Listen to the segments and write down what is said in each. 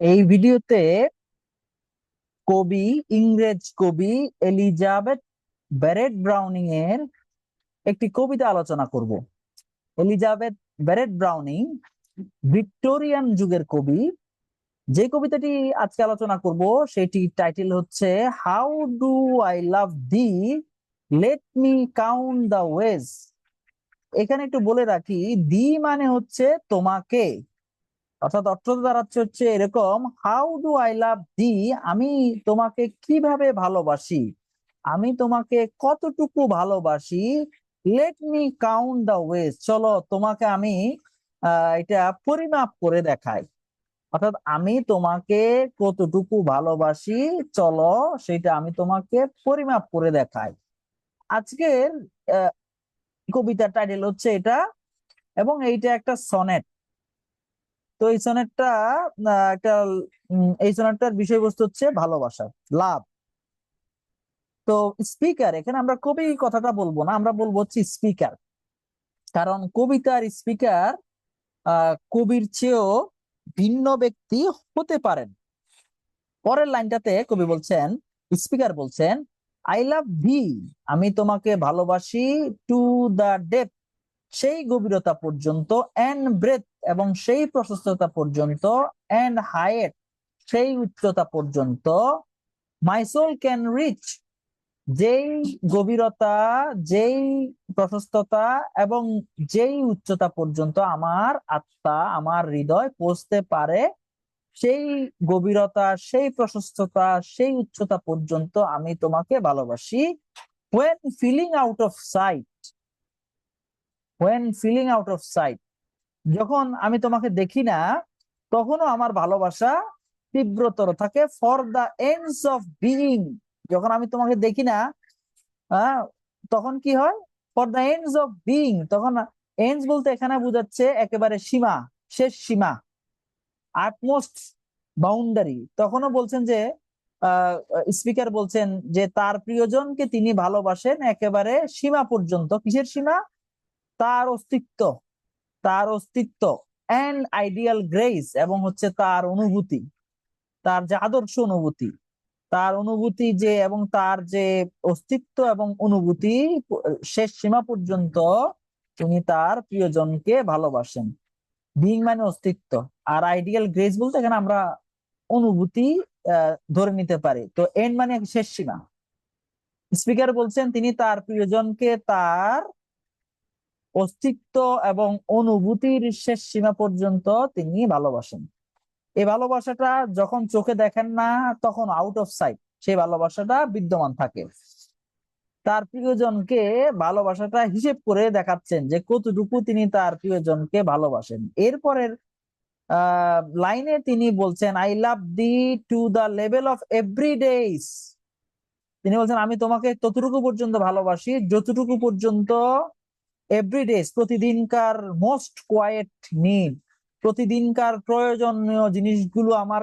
এই ভিডিওতে কবি, ইংরেজ কবি এলিজাবেথ ব্যারেট ব্রাউনিং এর একটি কবিতা আলোচনা করব। এলিজাবেথ ব্যারেট ব্রাউনিং ভিক্টোরিয়ান যুগের কবি। যে কবিতাটি আজকে আলোচনা করব সেটি টাইটেল হচ্ছে how do I love thee? Let me count the ways এখানে একটু বলে রাখি, দি মানে হচ্ছে তোমাকে অর্থাৎ অর্থ দাঁড়াচ্ছে হচ্ছে এরকম how do I love thee আমি তোমাকে কীভাবে ভালোবাসি? আমি তোমাকে কতটুকু ভালোবাসি? Let me count the ways চলো তোমাকে আমি এটা পরিমাপ করে দেখাই। অর্থাৎ আমি তোমাকে কতটুকু ভালোবাসি? চলো সেটা আমি তোমাকে পরিমাপ করে দেখাই। আজকের কবিতার টাইটেল হচ্ছে এটা, এবং এইটা একটা সনেট তো এই সনেটটা একটা এই সনেটটার বিষয়বস্তু হচ্ছে ভালোবাসা, লাভ। তো স্পিকার, এখানে আমরা কবি কথাটা বলব না, আমরা বলব হচ্ছে স্পিকার। কারণ কবিতার স্পিকার কবির চেয়েও ভিন্ন ব্যক্তি হতে পারেন। পরের লাইনটাতে কবি বলছেন, স্পিকার বলছেন আই লাভ ভি আমি তোমাকে ভালোবাসি টু দা ডেপ সেই গভীরতা পর্যন্ত এন্ড ব্রেথ এবং সেই প্রশস্ততা পর্যন্ত এন্ড হাইট সেই উচ্চতা পর্যন্ত মাই সোল ক্যান রিচ যেই গভীরতা, যেই প্রশস্ততা এবং যেই উচ্চতা পর্যন্ত আমার আত্মা, আমার হৃদয় পৌঁছতে পারে, সেই গভীরতা, সেই প্রশস্ততা, সেই উচ্চতা পর্যন্ত আমি তোমাকে ভালোবাসি। When feeling out of sight, when feeling out of sight যখন আমি তোমাকে দেখি না, তখনও আমার ভালোবাসা তীব্রতর থাকে for the ends of being যখন আমি তোমাকে দেখি না তখন কি হয়? For the ends of being তখন এন্ডস বলতে এখানে বোঝাচ্ছে একেবারে সীমা, শেষ সীমা আটমোস্ট বাউন্ডারি তখনও বলছেন যে স্পিকার বলছেন যে, তার প্রিয়জনকে তিনি ভালোবাসেন একেবারে সীমা পর্যন্ত। কিসের সীমা? তার অস্তিত্ব। তার অস্তিত্ব অ্যান্ড আইডিয়াল গ্রেস এবং হচ্ছে তার অনুভূতি, তার যে আদর্শ অনুভূতি, তার অনুভূতি যে এবং তার যে অস্তিত্ব এবং অনুভূতি শেষ সীমা পর্যন্ত তিনি তার প্রিয়জনকে ভালোবাসেন। বিং মানে অস্তিত্ব আর আইডিয়াল গ্রেস বলতে এখানে আমরা অনুভূতি ধরে নিতে পারি। তো এন্ড মানে শেষ সীমা। স্পিকার বলছেন তিনি তার প্রিয়জনকে তার অস্তিত্ব এবং অনুভূতির শেষ সীমা পর্যন্ত তিনি ভালোবাসেন। এই ভালোবাসাটা যখন চোখে দেখেন না, তখন আউট অফ সাইট সেই ভালোবাসাটা বিদ্যমান থাকে। তার প্রিয়জনকে ভালোবাসাটা হিসেব করে দেখাচ্ছেন যে কতটুকু তিনি তার প্রিয়জনকে ভালোবাসেন। এরপরের লাইনে তিনি বলছেন I love thee to the level of every তিনি বলছেন, আমি তোমাকে ততটুকু পর্যন্ত ভালোবাসি, যতটুকু পর্যন্ত এভরিডেজ প্রতিদিনকার মোস্ট কোয়াইট নিড প্রতিদিনকার প্রয়োজনীয় জিনিসগুলো আমার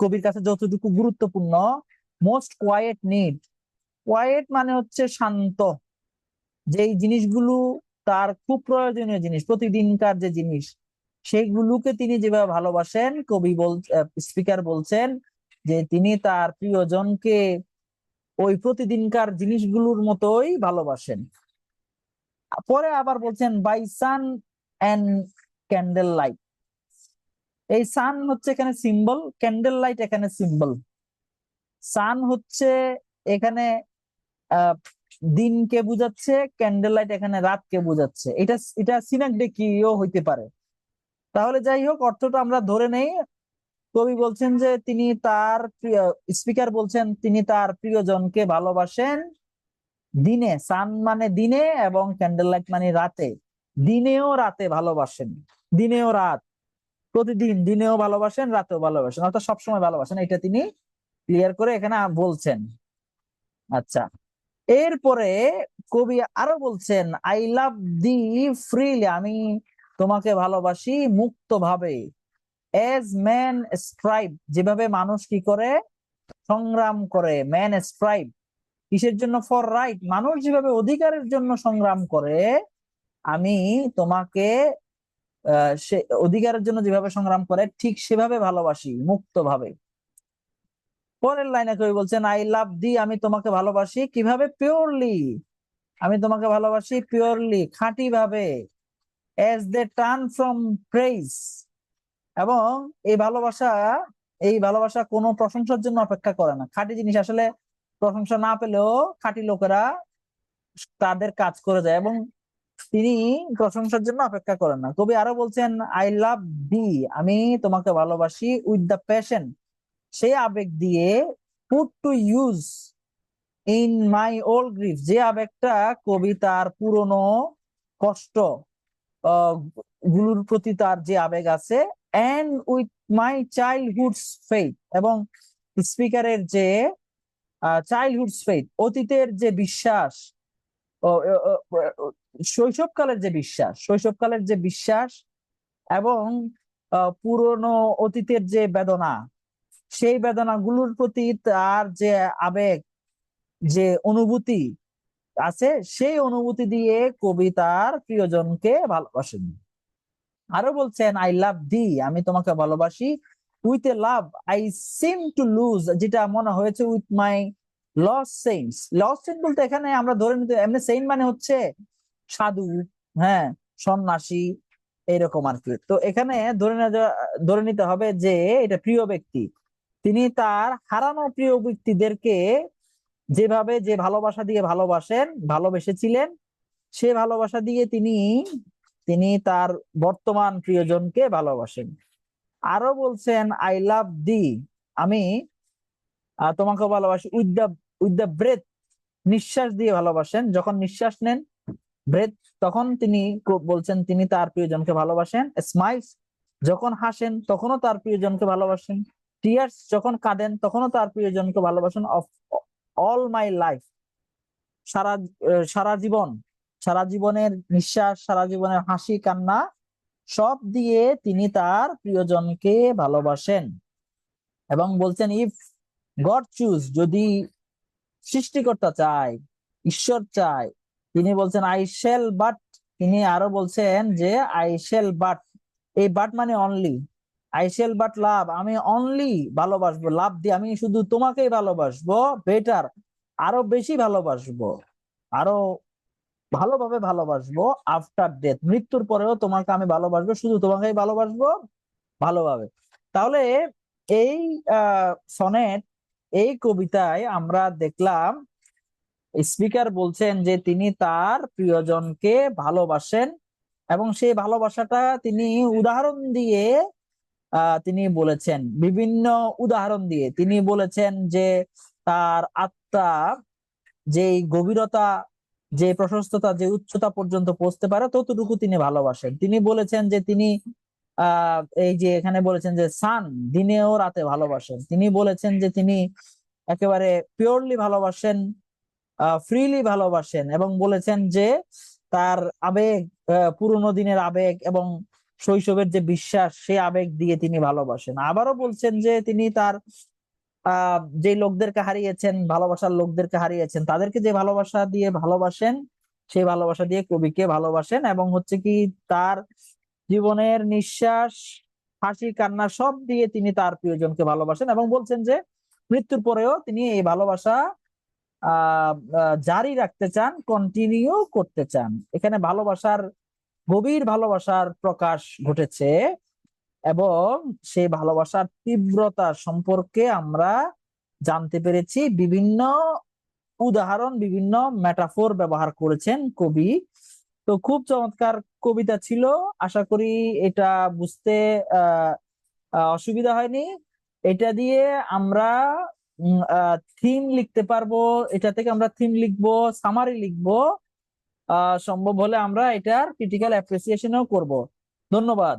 কবির কাছে যতটুকু গুরুত্বপূর্ণ মোস্ট কোয়াইট নিড কোয়াইট মানে হচ্ছে শান্ত। যেই জিনিসগুলো তার খুব প্রয়োজনীয় জিনিস, প্রতিদিনকার যে জিনিস, সেগুলোকে তিনি যেভাবে ভালোবাসেন, কবি বল স্পিকার বলছেন যে তিনি তার প্রিয়জনকে ওই প্রতিদিনকার জিনিসগুলোর মতোই ভালোবাসেন। পরে আবার বলছেন by sun and candle light এই সান হচ্ছে এখানে সিম্বল ক্যান্ডেল লাইট এখানে সিম্বল সান হচ্ছে এখানে দিনকে বুঝাচ্ছে ক্যান্ডেল লাইট এখানে রাতকে বুঝাচ্ছে। এটা এটা সিনাকডেকিও হইতে পারে। তাহলে যাই হোক, অর্থটা আমরা ধরে নেই। কবি বলছেন যে তিনি তার স্পিকার বলছেন, তিনি তার প্রিয়জনকে ভালোবাসেন দিনে, সান মানে দিনে এবং ক্যান্ডেল লাইট মানে রাতে। দিনেও রাতে ভালোবাসেন, দিনেও রাত, প্রতিদিন দিনেও ভালোবাসেন, রাতেও ভালোবাসেন, অর্থাৎ সবসময় ভালোবাসেন, এটা তিনি ক্লিয়ার করে এখানে বলছেন। আচ্ছা এরপরে কবি আরও বলছেন আই লাভ দি ফ্রিলি আমি তোমাকে ভালোবাসি মুক্ত ভাবে এজ ম্যান স্ট্রাইভ যেভাবে মানুষ কি করে? সংগ্রাম করে ম্যান স্ট্রাইভ কিসের জন্য? ফর রাইট মানুষ যেভাবে অধিকারের জন্য সংগ্রাম করে, আমি তোমাকে সে অধিকারের জন্য যেভাবে সংগ্রাম করে, ঠিক সেভাবে ভালোবাসি, মুক্তভাবে। পরের লাইনে কবি বলছেন আই লাভ দি আমি তোমাকে ভালোবাসি কীভাবে? পিওরলি আমি তোমাকে ভালোবাসি পিওরলি খাঁটি ভাবে as they turn from praise এবং এই ভালোবাসা এই ভালোবাসা কোনো প্রশংসার জন্য অপেক্ষা করে না। খাঁটি জিনিস আসলে প্রশংসা না পেলেও খাঁটি লোকেরা তাদের কাজ করে যায় এবং তিনি প্রশংসার জন্য অপেক্ষা করেন না। কবি আরও বলছেন আই লাভ দি আমি তোমাকে ভালোবাসি উইথ দ্য প্যাশন সেই আবেগ দিয়ে put to use in my old grief যে আবেগটা কবি তার পুরনো কষ্টগুলোর প্রতি তার যে আবেগ আছে and with my childhood faith এবং স্পিকারের যে চাইল্ডহুড ফেইথ অতীতের যে বিশ্বাস শৈশবকালের যে বিশ্বাস, শৈশবকালের যে বিশ্বাস এবং পুরনো অতীতের যে বেদনা, সেই বেদনাগুলোর প্রতি তার যে আবেগ, যে অনুভূতি আছে, সেই অনুভূতি দিয়ে কবি তার প্রিয়জনকে ভালোবাসেন। আরও বলছেন আই লাভ দি আমি তোমাকে ভালোবাসি with a love I seem to lose যেটা মনে হয়েছে with my lost saints lost saint বলতে এখানে আমরা ধরে নিতে, এমনি সেইন্ট মানে হচ্ছে সাধু হ্যাঁ সন্ন্যাসী এইরকম আর কি তো এখানে ধরে ধরে নিতে হবে যে এটা প্রিয় ব্যক্তি। তিনি তার হারানো প্রিয় ব্যক্তিদেরকে যেভাবে যে ভালোবাসা দিয়ে ভালোবাসেন, ভালোবেসেছিলেন, সে ভালোবাসা দিয়ে তিনি তিনি তার বর্তমান প্রিয়জনকে ভালোবাসেন। আরও বলছেন আই লাভ দি আমি তোমাকে ভালোবাসি। With the with the breath নিঃশ্বাস দিয়ে ভালোবাসেন। যখন নিঃশ্বাস নেন ব্রেথ তখন তিনি বলছেন, তিনি তার প্রিয়জনকে ভালোবাসেন। স্মাইলস যখন হাসেন, তখনও তার প্রিয়জনকে ভালোবাসেন। টিয়ার্স যখন কাঁদেন, তখনও তার প্রিয়জনকে ভালোবাসেন। অফ অল মাই লাইফ সারা সারা জীবন, সারা জীবনের নিঃশ্বাস, সারা জীবনের হাসি, কান্না সব দিয়ে তিনি তার প্রিয়জনকে ভালোবাসেন এবং বলছেন ইফ গড চুজ যদি সৃষ্টিকর্তা চায়, ঈশ্বর চায়, তিনি বলছেন আই শেল বাট তিনি আরও বলছেন যে আই শেল বাট এই বাট মানে only I shall but love, আমি অনলি ভালোবাসবো, লাভ দিয়ে আমি শুধু তোমাকেই ভালোবাসবো বেটার আরও বেশি ভালোবাসবো, আরও ভালোভাবে ভালোবাসবো আফটার ডেথ মৃত্যুর পরেও তোমাকে আমি ভালোবাসবো, শুধু তোমাকেই ভালোবাসবো, ভালোভাবে। তাহলে এই সনেট, এই কবিতায় আমরা দেখলাম স্পিকার বলছেন যে তিনি তার প্রিয়জনকে ভালোবাসেন এবং সেই ভালোবাসাটা তিনি উদাহরণ দিয়ে তিনি বলেছেন, বিভিন্ন উদাহরণ দিয়ে। তিনি বলেছেন যে তার আত্মা যে গভীরতা যে প্রশস্ততা, যে উচ্চতা পর্যন্ত পৌঁছতে পারে, ততটুকু তিনি ভালোবাসেন। তিনি বলেছেন যে তিনি, আহ, এই যে এখানে বলেছেন যে সান, দিনেও রাতে ভালোবাসেন। তিনি বলেছেন যে তিনি একেবারে পিওরলি ভালোবাসেন ফ্রিলি ভালোবাসেন এবং বলেছেন যে তার আবেগ পুরোনো দিনের আবেগ এবং শৈশবের যে বিশ্বাস, সেই আবেগ দিয়ে তিনি ভালোবাসেন। আবারও বলছেন যে তিনি তার যে লোকদেরকে হারিয়েছেন, ভালোবাসার লোকদেরকে হারিয়েছেন, তাদেরকে যে ভালোবাসা দিয়ে ভালোবাসেন সেই ভালোবাসা দিয়ে কবিকে ভালোবাসেন এবং হচ্ছে কি তার জীবনের নিঃশ্বাস, হাসি, কান্না সব দিয়ে তিনি তার প্রিয়জনকে ভালোবাসেন এবং বলছেন যে মৃত্যুর পরেও তিনি এই ভালোবাসা জারি রাখতে চান কন্টিনিউ করতে চান। এখানে ভালোবাসার, গভীর ভালোবাসার প্রকাশ ঘটেছে। এবং সেই ভালোবাসার তীব্রতা সম্পর্কে আমরা জানতে পেরেছি। বিভিন্ন উদাহরণ, বিভিন্ন মেটাফোর ব্যবহার করেছেন কবি। তো খুব চমৎকার কবিতা ছিল। আশা করি এটা বুঝতে অসুবিধা হয়নি। এটা দিয়ে আমরা থিম লিখতে পারব। এটা থেকে আমরা থিম লিখব সামারি লিখব। সম্ভব হলে আমরা এটার ক্রিটিক্যাল অ্যাপ্রিসিয়েশনও করব। ধন্যবাদ।